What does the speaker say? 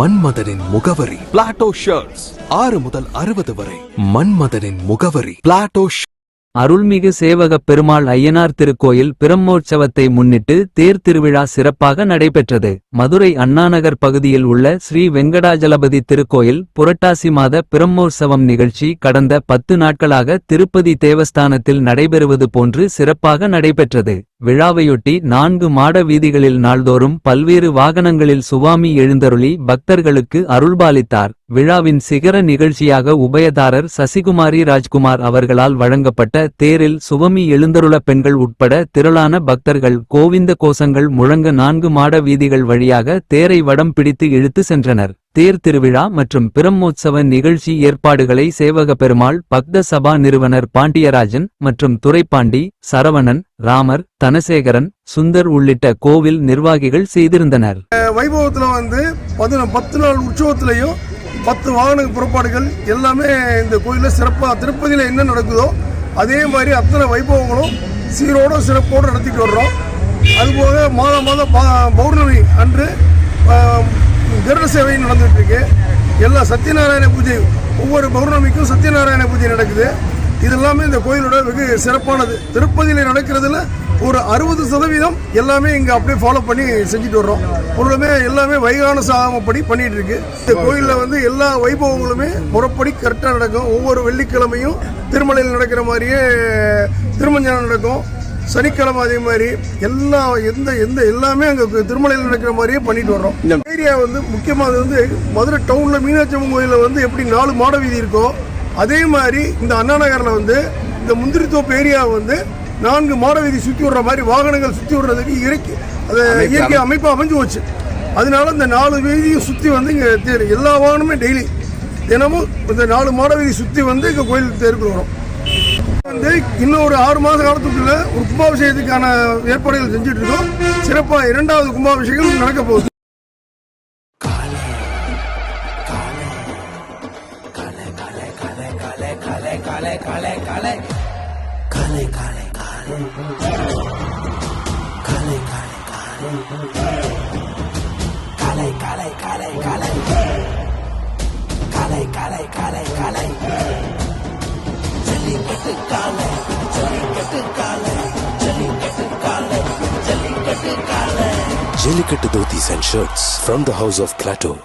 மன்மதனின் முகவரி. Plato shirts ஆறு முதல் அறுபது வரை. மன்மதனின் முகவரி. பிளாட்டோ அருள்மிகு சேவகப் பெருமாள் ஐயனார் திருக்கோயில் பிரம்மோற்சவத்தை முன்னிட்டு தேர் திருவிழா சிறப்பாக நடைபெற்றது. மதுரை அண்ணாநகர் பகுதியில் உள்ள ஸ்ரீ வெங்கடாஜலபதி திருக்கோயில் புரட்டாசி மாத பிரம்மோற்சவம் நிகழ்ச்சி கடந்த பத்து நாட்களாக திருப்பதி தேவஸ்தானத்தில் நடைபெறுவது போன்று சிறப்பாக நடைபெற்றது. விழாவையொட்டி நான்கு மாட வீதிகளில் நாள்தோறும் பல்வேறு வாகனங்களில் சுவாமி எழுந்தருளி பக்தர்களுக்கு அருள்பாலித்தார். விழாவின் சிகர நிகழ்ச்சியாக உபயதாரர் சசிகுமாரி ராஜ்குமார் அவர்களால் வழங்கப்பட்ட தேரில் சுவமி எழுந்தருள பெண்கள் உட்பட திரளான பக்தர்கள் கோவிந்த கோஷங்கள் முழங்க நான்கு மாட வீதிகள் வழியாக தேரை வடம் பிடித்து இழுத்து சென்றனர். தேர் திருவிழா மற்றும் பிரம்மோற்சவ நிகழ்ச்சி ஏற்பாடுகளை சேவக பெருமாள் பக்த சபா நிறுவனர் பாண்டியராஜன் மற்றும் துரைப்பாண்டி சரவணன் ராமர் தனசேகரன் சுந்தர் உள்ளிட்ட கோவில் நிர்வாகிகள் செய்திருந்தனர். வைபவத்தில் வந்து பதின பத்து நாள் உற்சவத்திலையும் பத்து வாகன புறப்பாடுகள் எல்லாமே இந்த கோயிலில் சிறப்பாக திருப்பதியில் என்ன நடக்குதோ அதே மாதிரி அத்தனை வைபவங்களும் சீரோட சிறப்போடு நடத்திட்டு வர்றோம். அதுபோக மாதம் மாதம் பௌர்ணமி அன்று கருட சேவை நடந்துட்டு இருக்கு எல்லா சத்யநாராயண பூஜை ஒவ்வொரு பௌர்ணமிக்கும் சத்யநாராயண பூஜை நடக்குது. இது எல்லாமே இந்த கோயிலோட வெகு சிறப்பானது. திருப்பதியில் நடக்கிறதுல ஒரு அறுபது சதவீதம் எல்லாமே இங்கே அப்படியே ஃபாலோ பண்ணி செஞ்சுட்டு வர்றோம். பொருளுமே எல்லாமே வைகான சாதமப்படி பண்ணிட்டு இருக்கு இந்த கோயிலில் வந்து எல்லா வைபவங்களுமே முறைப்படி கரெக்டாக நடக்கும். ஒவ்வொரு வெள்ளிக்கிழமையும் திருமலையில் நடக்கிற மாதிரியே திருமஞ்சனம் நடக்கும். சனிக்கிழமை அதே மாதிரி எல்லா எந்த எந்த எல்லாமே அங்கே திருமலையில் நடக்கிற மாதிரியே பண்ணிட்டு வர்றோம். இந்த ஏரியா வந்து முக்கியமாக வந்து மதுரை டவுனில் மீனாட்சி அம்மன் கோயிலில் வந்து எப்படி நாலு மாட வீதி இருக்கோ அதே மாதிரி இந்த அண்ணா நகரில் வந்து இந்த முந்திரித்தோப்பு ஏரியா வந்து நான்கு மாட வீதி சுற்றி விடுற மாதிரி வாகனங்கள் சுற்றி விடுறதுக்கு இயற்கை அது இயற்கை அமைப்பு. அமைஞ்சு போச்சு அதனால இந்த நாலு வீதியை சுற்றி வந்து இங்கே தேர் எல்லா வாகனமே டெய்லி தினமும் இந்த நாலு மாட வீதி சுற்றி வந்து இங்கே கோயில் தேருக்கு வரும் வந்து இன்னும் ஒரு ஆறு மாத காலத்துக்குள்ள ஒரு கும்பாபிஷேகத்துக்கான ஏற்பாடுகள் செஞ்சுட்டு இருக்கோம் சிறப்பாக இரண்டாவது கும்பாபிஷேகம் நடக்க போகுது. Jellicut Dhotis and shirts from the house of Klato.